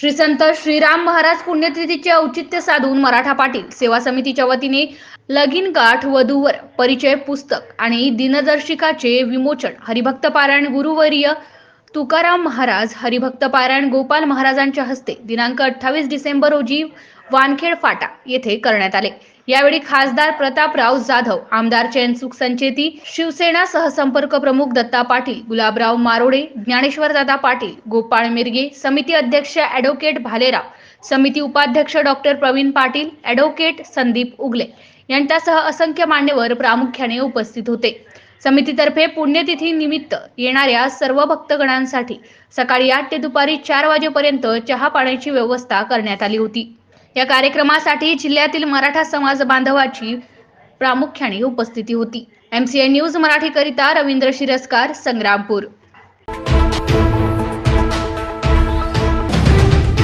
श्री संत श्रीराम महाराज पुण्यतिथीचे औचित्य साधून मराठा पाटील सेवा समितीच्या वतीने लगीन गाठ वधूवर परिचय पुस्तक आणि दिनदर्शिकाचे विमोचन हरिभक्त पारायण गुरुवर्य तुकाराम महाराज हरिभक्त पारायण गोपाल महाराजांच्या हस्ते दिनांक अठ्ठावीस डिसेंबर रोजी वानखेड फाटा येथे करण्यात आले. यावेळी खासदार प्रतापराव जाधव आमदार चैनसुख संचेती शिवसेना सहसंपर्क प्रमुख दत्ता पाटील गुलाबराव मारोडे ज्ञानेश्वर दादा पाटील गोपाळ मिरगे समिती अध्यक्ष ॲडव्होकेट भालेराव समिती उपाध्यक्ष डॉक्टर प्रवीण पाटील ॲडव्होकेट संदीप उगले. यांच्यासह असंख्य मान्यवर प्रामुख्याने उपस्थित होते. समितीतर्फे पुण्यतिथी निमित्त येणाऱ्या सर्व भक्तगणांसाठी सकाळी आठ ते दुपारी चार वाजेपर्यंत चहा पाण्याची व्यवस्था करण्यात आली होती. या कार्यक्रमासाठी जिल्ह्यातील मराठा समाज बांधवाची प्रामुख्याने उपस्थिती होती. एमसीएन न्यूज मराठीकरिता रवींद्र शिरस्कार संग्रामपूर.